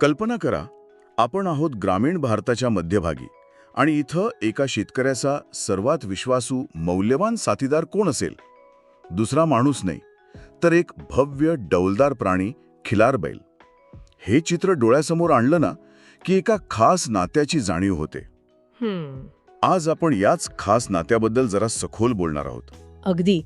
कल्पना करा आपण आहोत ग्रामीण भारताच्या मध्यभागी आणि इथं एका शेतकऱ्याचा सर्वात विश्वासू मौल्यवान साथीदार कोण असेल? दुसरा माणूस नाही तर एक भव्य डौलदार प्राणी खिलार बैल. हे चित्र डोळ्यासमोर आणलं ना की एका खास नात्याची जाणीव होते. आज आपण याच खास नात्याबद्दल जरा सखोल बोलणार आहोत. अगदी.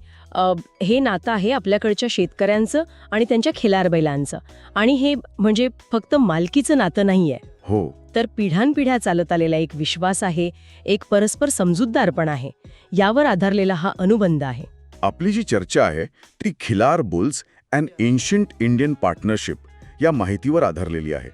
हे नातं आहे आपल्याकडच्या शेतकऱ्यांचं आणि त्यांच्या खिलार बैलांचं. आणि हे म्हणजे फक्त मालकीचं नातं नाहीये. हो. तर पिढ्यानपिढ्या चालत आलेला एक विश्वास आहे एक परस्पर समजूतदारपण आहे. यावर आधारलेला हा अनुबंध आहे. आपली जी चर्चा आहे ती Khillar bulls and ancient Indian partnership या माहितीवर आधारलेली आहे.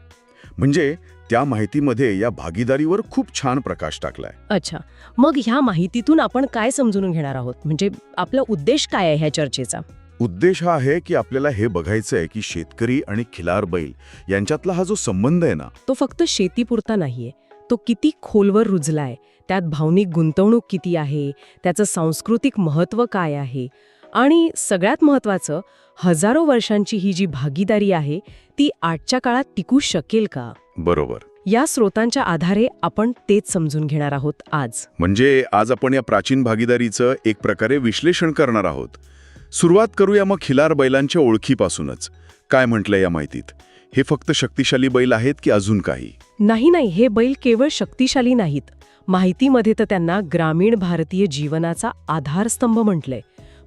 म्हणजे त्या माहितीमध्ये या भागीदारीवर खूप छान प्रकाश टाकलाय. अच्छा. मग ह्या माहितीतून आपण काय समजून घेणार आहोत? म्हणजे आपला उद्देश काय आहे ह्या चर्चेचा? उद्देश हा आहे की आपल्याला हे बघायचं आहे की शेतकरी आणि खिलार बैल यांच्यातला हा जो संबंध आहे ना तो फक्त शेतीपुरता नाहीये. तो किती खोलवर रुजलाय. त्यात भावनिक गुंतवणूक किती आहे? त्याचं सांस्कृतिक महत्त्व काय आहे? आणि सगळ्यात महत्त्वाचं हजारो वर्षांची ही जी भागीदारी आहे ती आजच्या काळात टिकू शकेल का? बरोबर. या स्रोतांच्या आधारे आपण तेच समजून घेणार आहोत आज. म्हणजे आज आपण या प्राचीन भागीदारीचं एक प्रकारे विश्लेषण करणार आहोत. सुरुवात करूया मग खिलार बैलांच्या ओळखीपासूनच. काय म्हटलंय या माहितीत? हे फक्त शक्तिशाली बैल आहेत की अजून काही? नाही नाही हे बैल केवळ शक्तिशाली नाहीत. माहितीमध्ये तर त्यांना ग्रामीण भारतीय जीवनाचा आधारस्तंभ म्हटलंय.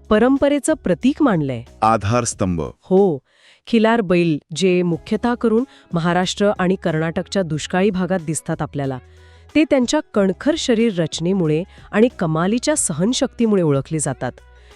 परंपरेचं प्रतीक मानलंय. आधारस्तंभ. हो. खिलार बैल जे मुख्यतः करून महाराष्ट्र आणि कर्नाटकच्या दुष्काळी भागात दिसतात आपल्याला. ते त्यांच्या कणखर शरीर रचनेमुळे आणि कमालीच्या सहनशक्तीमुळे ओळखले जातात.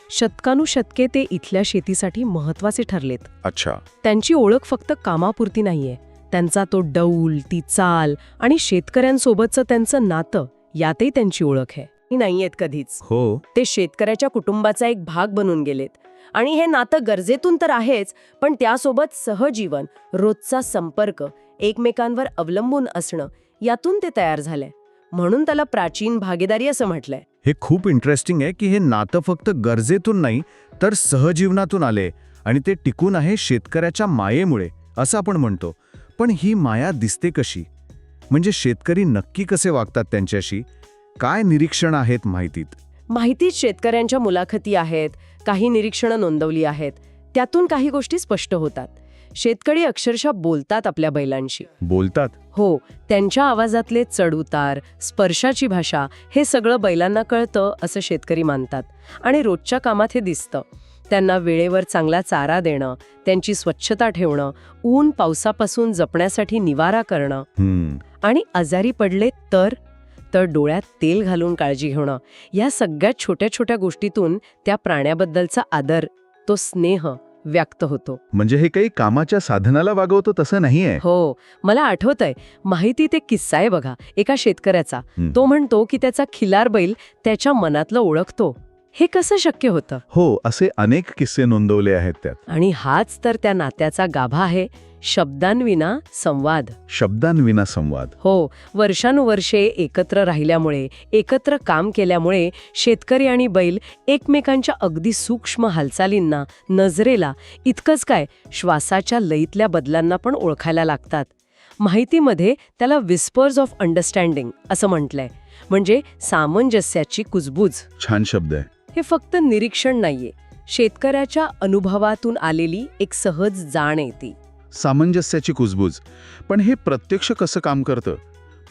शतकानुशतके ते इथल्या शेतीसाठी महत्त्वाचे ठरलेत. अच्छा. त्यांची ओळख फक्त कामापुरती नाहीये. त्यांचा तो डौल ती चाल आणि शेतकऱ्यांसोबतचं त्यांचं नातं यातही त्यांची ओळख आहे. नाहीयेत कधीच. हो. ते शेतकऱ्याच्या कुटुंबाचा एक भाग बनून गेलेत. आणि हे नातं गरजेतून तर आहेच पण त्यासोबत सहजीवन रोजचा संपर्क एकमेकांवर अवलंबून असणं यातून ते तयार झालंय. म्हणून त्याला प्राचीन भागीदारी असं म्हटलंय. हे खूप इंटरेस्टिंग आहे की हे नातं फक्त गरजेतून नाही तर सहजीवनातून आले आणि ते टिकून आहे शेतकऱ्याच्या मायेमुळे असं आपण म्हणतो. पण ही माया दिसते कशी? म्हणजे शेतकरी नक्की कसे वागतात त्यांच्याशी? काय निरीक्षण आहेत माहितीत? माहितीच शेतकऱ्यांच्या मुलाखती आहेत काही निरीक्षणं नोंदवली आहेत त्यातून काही गोष्टी स्पष्ट होतात. शेतकरी अक्षरशः बोलतात आपल्या बैलांशी. बोलतात? हो त्यांच्या आवाजातले चढउतार स्पर्शाची भाषा हे सगळं बैलांना कळतं असं शेतकरी मानतात. आणि रोजच्या कामात हे दिसतं. त्यांना वेळेवर चांगला चारा देणं त्यांची स्वच्छता ठेवणं ऊन पावसापासून जपण्यासाठी निवारा करणं. आणि आजारी पडले तर? तर डोळ्यात तेल घालून काळजी घेणं. या सगळ्या छोट्या छोट्या गोष्टीतून त्या प्राण्याबद्दलचा आदर तो स्नेह व्यक्त होतो. म्हणजे हे काही कामाच्या साधनाला वागवतो तसं नाहीये? हो मला आठवतंय. माहिती ते किस्सा आहे बघा एका शेतकऱ्याचा. तो म्हणतो की त्याचा खिलार बैल त्याच्या मनातलं ओळखतो. हे कसं शक्य होतं? हो असे अनेक किस्से नोंदवले आहेत त्यात. आणि हाच तर त्या नात्याचा गाभा आहे. शब्दांविना संवाद. शब्दांविना संवाद. हो वर्षानुवर्षे एकत्र राहिल्यामुळे एकत्र काम केल्यामुळे शेतकरी आणि बैल एकमेकांच्या अगदी सूक्ष्म हालचालींना नजरेला इतकंच काय श्वासाच्या लईतल्या बदलांना पण ओळखायला लागतात. माहितीमध्ये त्याला विस्पर्स ऑफ अंडरस्टँडिंग असं म्हटलंय. म्हणजे सामंजस्याची कुजबूज. छान शब्द आहे. हे फक्त निरीक्षण नाहीये. शेतकऱ्याच्या अनुभवातून आलेली एक सहज जाण आहे ती. सामंजस्याची कुजबूज. पण हे प्रत्यक्ष कसं काम करतं?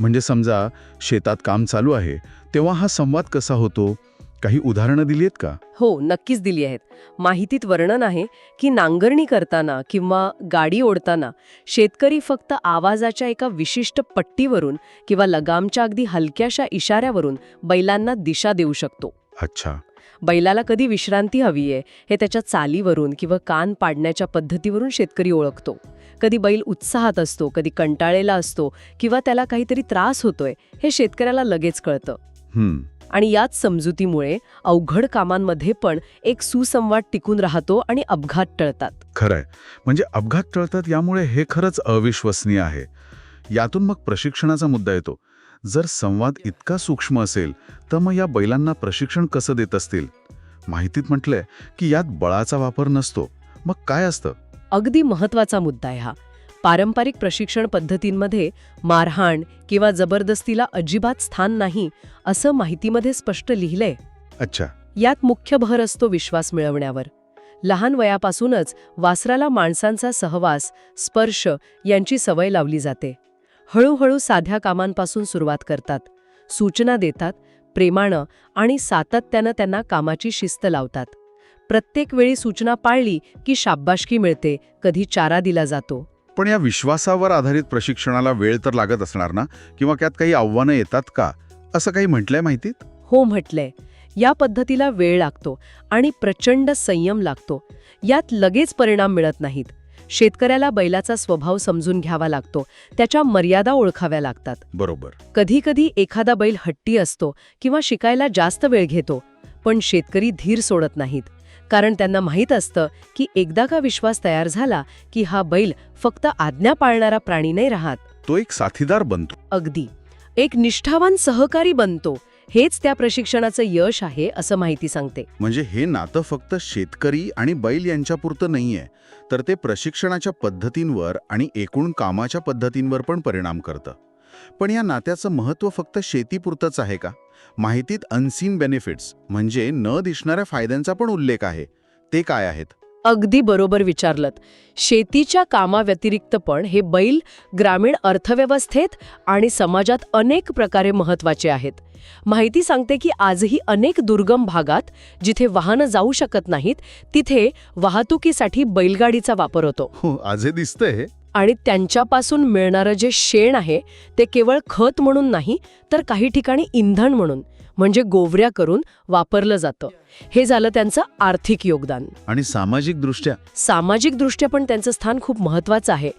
म्हणजे समजा शेतात काम चालू आहे तेव्हा हा संवाद कसा होतो? काही उदाहरणं दिली आहेत का? हो नक्कीच दिली आहेत. माहितीत वर्णन आहे की नांगरणी करताना किंवा गाडी ओढताना शेतकरी फक्त आवाजाच्या एका विशिष्ट पट्टीवरून किंवा लगामच्या अगदी हलक्याशा इशाऱ्यावरून बैलांना दिशा देऊ शकतो. अच्छा. बैलाला कधी विश्रांती हवी आहे हे त्याच्या चालीवरून किंवा कान पाडण्याच्या पद्धतीवरून शेतकरी ओळखतो. कधी बैल उत्साहात असतो कधी कंटाळलेला असतो किंवा त्याला काहीतरी त्रास होतोय हे शेतकऱ्याला लगेच कळतं. हम्म. आणि याच समजुतीमुळे अवघड कामांमध्ये पण एक सुसंवाद टिकून राहतो आणि अपघात टळतात. खरंय. म्हणजे अपघात टळतात यामुळे हे खरंच अविश्वसनीय आहे. यातून मग प्रशिक्षणाचा मुद्दा येतो. जर संवाद इतका सूक्ष्म असेल तर मग या बैलांना प्रशिक्षण कसं देत असतील? माहितीत म्हटलंय की यात बळाचा वापर नसतो. मग काय असतं? अगदी महत्त्वाचा मुद्दा आहे हा. पारंपरिक प्रशिक्षण पद्धतींमध्ये मारहाण किंवा जबरदस्तीला अजिबात स्थान नाही असं माहितीमध्ये स्पष्ट लिहिलंय. अच्छा. यात मुख्य भर असतो विश्वास मिळवण्यावर. लहान वयापासूनच वासराला माणसांचा सहवास स्पर्श यांची सवय लावली जाते. हळूहळू साध्या कामांपासून सुरुवात करतात. सूचना देतात प्रेमानं आणि सातत्यानं त्यांना कामाची शिस्त लावतात. प्रत्येक वेळी सूचना पाळली की शाब्बाशकी मिळते कधी चारा दिला जातो. पण या विश्वासावर आधारित प्रशिक्षणाला वेळ तर लागत असणार ना? किंवा त्यात काही आव्हानं येतात का? असं काही म्हटलंय माहितीत? हो म्हटलंय. या पद्धतीला वेळ लागतो आणि प्रचंड संयम लागतो. यात लगेच परिणाम मिळत नाहीत. शेतकऱ्याला बैलाचा स्वभाव समजून घ्यावा लागतो. त्याच्या मर्यादा ओळखाव्या लागतात. बरोबर. कधीकधी एखादा बैल हट्टी असतो किंवा शिकायला जास्त वेळ घेतो पण शेतकरी धीर सोडत नाहीत. कारण त्यांना माहीत असतं की एकदा का विश्वास तयार झाला की हा बैल फक्त आज्ञा पाळणारा प्राणी नाही राहत. तो एक साथीदार बनतो. अगदी. एक निष्ठावान सहकारी बनतो. हेच त्या प्रशिक्षणाचं यश आहे असं माहिती सांगते. म्हणजे हे नातं फक्त शेतकरी आणि बैल यांच्यापुरतं नाहीये तर ते प्रशिक्षणाच्या पद्धतींवर आणि एकूण कामाच्या पद्धतींवर पण परिणाम करतं. पण या नात्याचं महत्त्व फक्त शेतीपुरतंच आहे का? माहितीत अनसीन बेनिफिट्स म्हणजे न दिसणाऱ्या फायद्यांचा पण उल्लेख आहे. ते काय आहेत? अगदी बरोबर विचारलं शेतीच्या कामाव्यतिरिक्त पण हे बैल ग्रामीण अर्थव्यवस्थेत आणि समाजात अनेक प्रकारे महत्त्वाचे आहेत. माहिती सांगते की आजही अनेक दुर्गम भागात जिथे वाहनं जाऊ शकत नाहीत तिथे वाहतुकीसाठी बैलगाडीचा वापर होतो. हो आज दिसतंय आणि त्यांच्यापासून मिळणारं जे शेण आहे ते केवळ खत म्हणून नाही तर काही ठिकाणी इंधन म्हणून. म्हणजे गोवऱ्या करून वापरलं जातं. हे झालं त्यांचं आर्थिक योगदान. आणि सामाजिक दृष्ट्या सामाजिक दृष्ट्या पण त्यांचं स्थान खूप महत्वाचं आहे.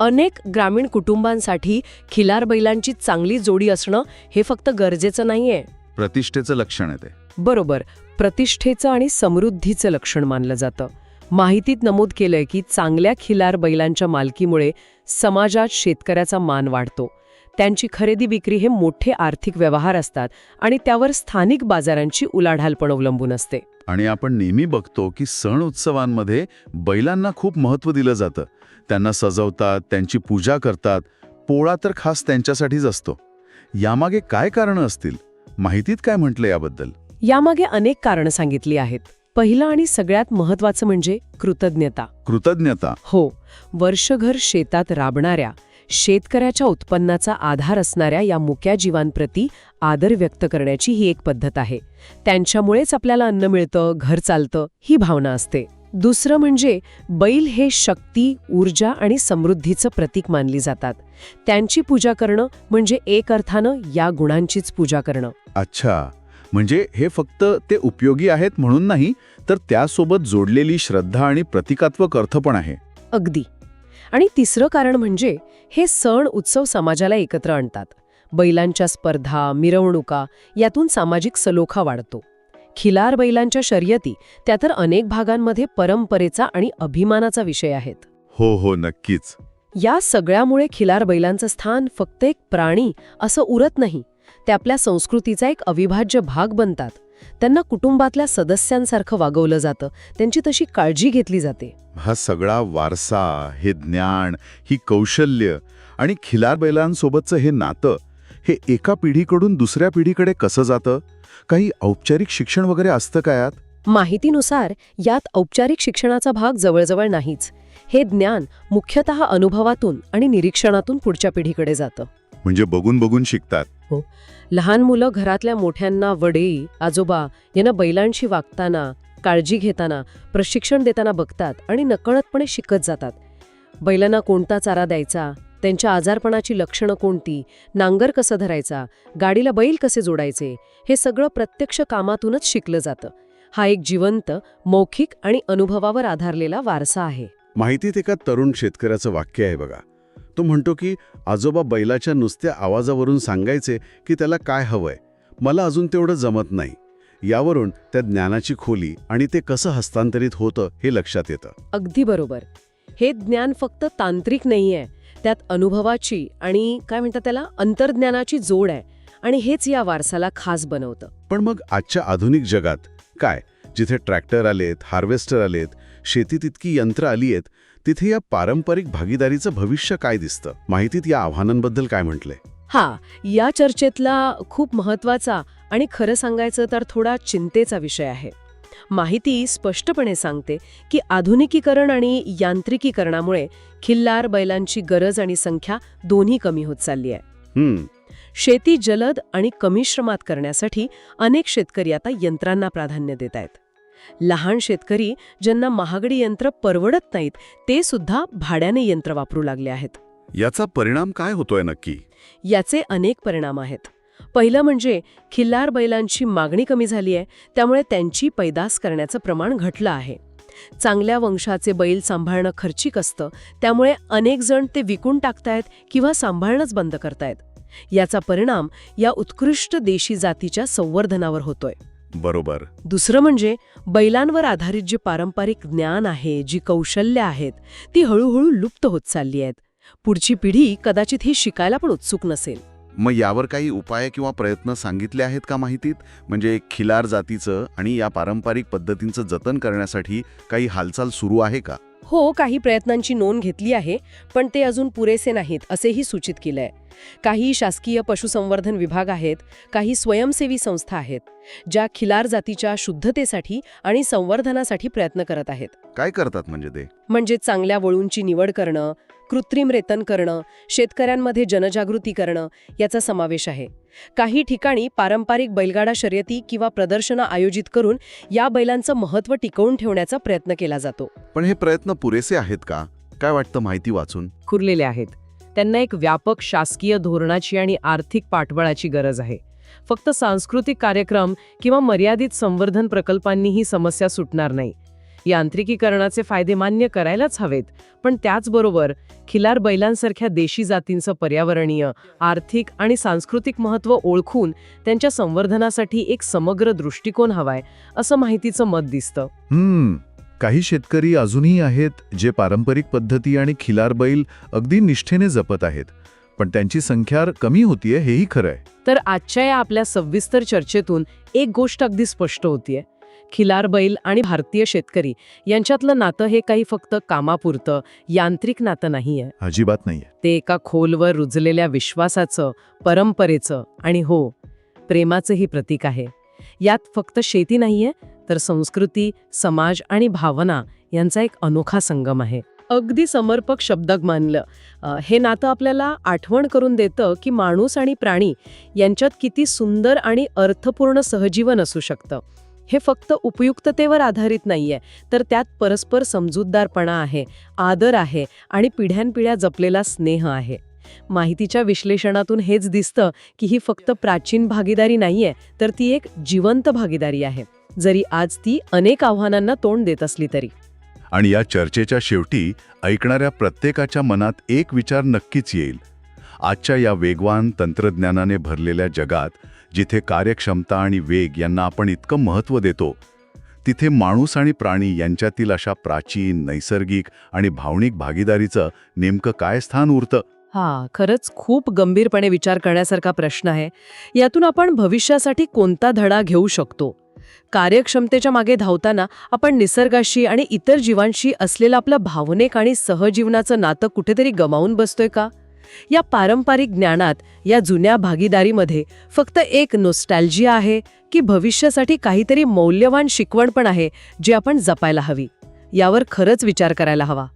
अनेक ग्रामीण कुटुंबांसाठी खिलार बैलांची चांगली जोडी असणं हे फक्त गरजेचं नाहीये. प्रतिष्ठेचं लक्षण आहे ते. बरोबर. प्रतिष्ठेचं आणि समृद्धीचं लक्षण मानलं जातं. माहितीत नमूद केलंय की चांगल्या खिलार बैलांच्या मालकीमुळे समाजात शेतकऱ्याचा मान वाढतो. त्यांची खरेदी विक्री हे मोठे आर्थिक व्यवहार असतात आणि त्यावर स्थानिक बाजारांची उलाढाल पण अवलंबून असते. आणि आपण नेहमी बघतो की सण उत्सवांमध्ये बैलांना खूप महत्त्व दिलं जातं. त्यांना सजवतात त्यांची पूजा करतात. पोळा तर खास त्यांच्यासाठीच असतो. यामागे काय कारणं असतील? माहितीत काय म्हटलं याबद्दल? यामागे अनेक कारणं सांगितली आहेत. पहिलं आणि सगळ्यात महत्वाचं म्हणजे कृतज्ञता. कृतज्ञता. हो वर्षभर शेतात राबणाऱ्या शेतकऱ्याच्या उत्पन्नाचा आधार असणाऱ्या या मुक्या जीवांप्रती आदर व्यक्त करण्याची ही एक पद्धत आहे. त्यांच्यामुळेच आपल्याला अन्न मिळतं घर चालतं ही भावना असते. दुसरं म्हणजे बैल हे शक्ती ऊर्जा आणि समृद्धीचं प्रतीक मानली जातात. त्यांची पूजा करणं म्हणजे एक अर्थानं या गुणांचीच पूजा करणं. अच्छा. म्हणजे हे फक्त ते उपयोगी आहेत म्हणून नाही तर त्यासोबत जोडलेली श्रद्धा आणि प्रतिकात्मक अर्थ पण आहे. अगदी. आणि तिसरं कारण म्हणजे हे सण उत्सव समाजाला एकत्र आणतात. बैलांच्या स्पर्धा मिरवणुका यातून सामाजिक सलोखा वाढतो. खिलार बैलांच्या शर्यती त्या तर अनेक भागांमध्ये परंपरेचा आणि अभिमानाचा विषय आहेत. हो हो नक्कीच. या सगळ्यामुळे खिलार बैलांचं स्थान फक्त एक प्राणी असं उरत नाही ते आपल्या संस्कृतीचा एक अविभाज्य भाग बनतात. त्यांना कुटुंबातल्या सदस्यांसारखं वागवलं जातं. त्यांची तशी काळजी घेतली जाते. हा सगळा वारसा हे ज्ञान ही कौशल्य आणि खिलार बैलांसोबतचं हे नातं हे एका पिढीकडून दुसऱ्या पिढीकडे कसं जातं? काही औपचारिक शिक्षण वगैरे असतं का यात? माहितीनुसार यात औपचारिक शिक्षणाचा भाग जवळजवळ नाहीच. हे ज्ञान मुख्यतः अनुभवातून आणि निरीक्षणातून पुढच्या पिढीकडे जातं. म्हणजे बघून बघून शिकतात. लहान मुलं घरातल्या मोठ्यांना वडील आजोबा यांना बैलांशी वागताना काळजी घेताना प्रशिक्षण देताना बघतात आणि नकळतपणे शिकत जातात. बैलांना कोणता चारा द्यायचा? त्यांच्या आजारपणाची लक्षणं कोणती? नांगर कसं धरायचा? गाडीला बैल कसे जोडायचे? हे सगळं प्रत्यक्ष कामातूनच शिकलं जातं. हा एक जिवंत मौखिक आणि अनुभवावर आधारलेला वारसा आहे. माहितीत एका तरुण शेतकऱ्याचं वाक्य आहे बघा. तो म्हणतो की आजोबा बैलाच्या नुसत्या आवाजावरून सांगायचे की त्याला काय हवंय. मला अजून तेवढं जमत नाही. यावरून त्या ज्ञानाची खोली आणि ते कसं हस्तांतरित होतं हे लक्षात येतं. अगदी बरोबर. हे ज्ञान फक्त तांत्रिक नाहीये. त्यात अनुभवाची आणि काय म्हणतात त्याला अंतर्ज्ञानाची जोड आहे. आणि हेच या वारसाला खास बनवतं. पण मग आजच्या आधुनिक जगात काय? जिथे ट्रॅक्टर आलेत हार्वेस्टर आलेत शेतीत इतकी यंत्र आली आहेत तिथे या पारंपरिक भागीदारीचं भविष्य काय दिसतं? माहितीत या आव्हानांबद्दल काय म्हटलंय हा या चर्चेतला खूप महत्त्वाचा आणि खरं सांगायचं तर थोडा चिंतेचा विषय आहे. माहिती स्पष्टपणे सांगते की आधुनिकीकरण आणि यांत्रिकीकरणामुळे खिल्लार बैलांची गरज आणि संख्या दोन्ही कमी होत चालली आहे. हम्म. शेती जलद आणि कमी श्रमात करण्यासाठी अनेक शेतकरी आता यंत्रांना प्राधान्य देत आहेत. लहान शेतकरी ज्यांना महागडी यंत्र परवडत नाहीत ते सुद्धा भाड्याने यंत्र वापरू लागले आहेत. याचा परिणाम काय होतोय नक्की? याचे अनेक परिणाम आहेत. पहिलं म्हणजे खिल्लार बैलांची मागणी कमी झाली आहे त्यामुळे त्यांची पैदास करण्याचं प्रमाण घटलं आहे. चांगल्या वंशाचे बैल सांभाळणं खर्चिक असतं त्यामुळे अनेक जण ते विकून टाकतायत किंवा सांभाळणंच बंद करतायत. याचा परिणाम या उत्कृष्ट देशी जातीच्या संवर्धनावर होतोय. बरोबर. दुसरं म्हणजे बैलांवर आधारित जे पारंपरिक ज्ञान आहे जी कौशल्य आहेत ती हळूहळू लुप्त होत चालली आहेत. पुढची पिढी कदाचित ही शिकायला पण उत्सुक नसेल. मग यावर काही उपाय किंवा प्रयत्न सांगितले आहेत का माहितीत? म्हणजे खिलार जातीचं आणि या पारंपरिक पद्धतींचं जतन करण्यासाठी काही हालचाल सुरू आहे का? हो काही प्रयत्नांची नोंद घेतली आहे पण ते अजून पुरेसे नाहीत असेही सूचित केलंय. काही शासकीय पशुसंवर्धन विभाग आहेत काही स्वयंसेवी संस्था आहेत ज्या खिलार जातीच्या शुद्धतेसाठी आणि संवर्धनासाठी प्रयत्न करत आहेत. काय करतात म्हणजे ते? म्हणजे चांगल्या वळूंची निवड करणं कृत्रिम रेतन करणं शेतकऱ्यांमध्ये जनजागृती करणं याचा समावेश आहे. काही ठिकाणी पारंपरिक बैलगाडा शर्यती किंवा प्रदर्शनं आयोजित करून या बैलांचं महत्त्व टिकवून ठेवण्याचा प्रयत्न केला जातो. पण हे प्रयत्न पुरेसे आहेत का? काय वाटतं माहिती वाचून? खुरलेले आहेत. त्यांना एक व्यापक शासकीय धोरणाची आणि आर्थिक पाठबळाची गरज आहे. फक्त सांस्कृतिक कार्यक्रम किंवा मर्यादित संवर्धन प्रकल्पांनी ही समस्या सुटणार नाही. यांत्रिकीकरणाचे फायदे मान्य करायलाच हवेत. पण त्याचबरोबर खिलार बैलांसारख्या देशी जातींचं पर्यावरणीय आर्थिक आणि सांस्कृतिक महत्त्व ओळखून त्यांच्या संवर्धनासाठी एक समग्र दृष्टिकोन हवाय असं माहितीचं मत दिसतं. हम्म. काही शेतकरी अजूनही आहेत जे पारंपरिक पद्धती आणि खिलार बैल अगदी निष्ठेने जपत आहेत. पण त्यांची संख्या कमी होतीये हेही खरं आहे तर आजच्या या आपल्या सविस्तर चर्चेतून एक गोष्ट अगदी स्पष्ट होतीये. खिलार बैल आणि भारतीय शेतकरी. यांच्यातलं नातं हे काही फक्त कामापुरतं यांत्रिक नातं नाहीये. अजिबात नाहीये. ते एका खोलवर रुजलेल्या विश्वासाचं परंपरेचं आणि हो प्रेमाचंही प्रतीक आहे. यात फक्त शेती नाहीये तर संस्कृती समाज आणि भावना यांचा एक अनोखा संगम आहे. अगदी समर्पक शब्दक मानलं हे नातं आपल्याला आठवण करून देतं की माणूस आणि प्राणी यांच्यात किती सुंदर आणि अर्थपूर्ण सहजीवन असू शकतं. हे फक्त उपयुक्ततेवर आधारित नाहीये. तर त्यात परस्पर समजूतदारपणा आहे आदर आहे आणि पिढ्यानपिढ्या जपलेला स्नेह आहे. माहितीच्या विश्लेषणातून हेच दिसतं की ही फक्त प्राचीन भागीदारी नाहीये तर ती एक जिवंत भागीदारी आहे. जरी आज ती अनेक आव्हानांना तोंड देत असली तरी. आणि या चर्चेच्या शेवटी ऐकणाऱ्या प्रत्येकाच्या मनात एक विचार नक्कीच येईल. आजच्या या वेगवान तंत्रज्ञानाने भरलेल्या जगात जिथे कार्यक्षमता आणि वेग यांना आपण इतकं महत्त्व देतो तिथे माणूस आणि प्राणी यांच्यातील अशा प्राचीन नैसर्गिक आणि भावनिक भागीदारीचं नेमकं काय स्थान उरतं? हा खरंच खूप गंभीरपणे विचार करण्यासारखा प्रश्न आहे. यातून आपण भविष्यासाठी कोणता धडा घेऊ शकतो? कार्यक्षमतेच्या मागे धावताना आपण निसर्गाशी आणि इतर जीवांशी असलेलं आपलं भावनिक आणि सहजीवनाचं नातं कुठेतरी गमावून बसतोय का? या पारंपरिक ज्ञानात या जुन्या भागीदारीमध्ये फक्त एक नोस्टॅल्जिया आहे की भविष्यासाठी काहीतरी मौल्यवान शिकवण पण आहे जी आपण जपायला हवी. यावर खरंच विचार करायला हवा.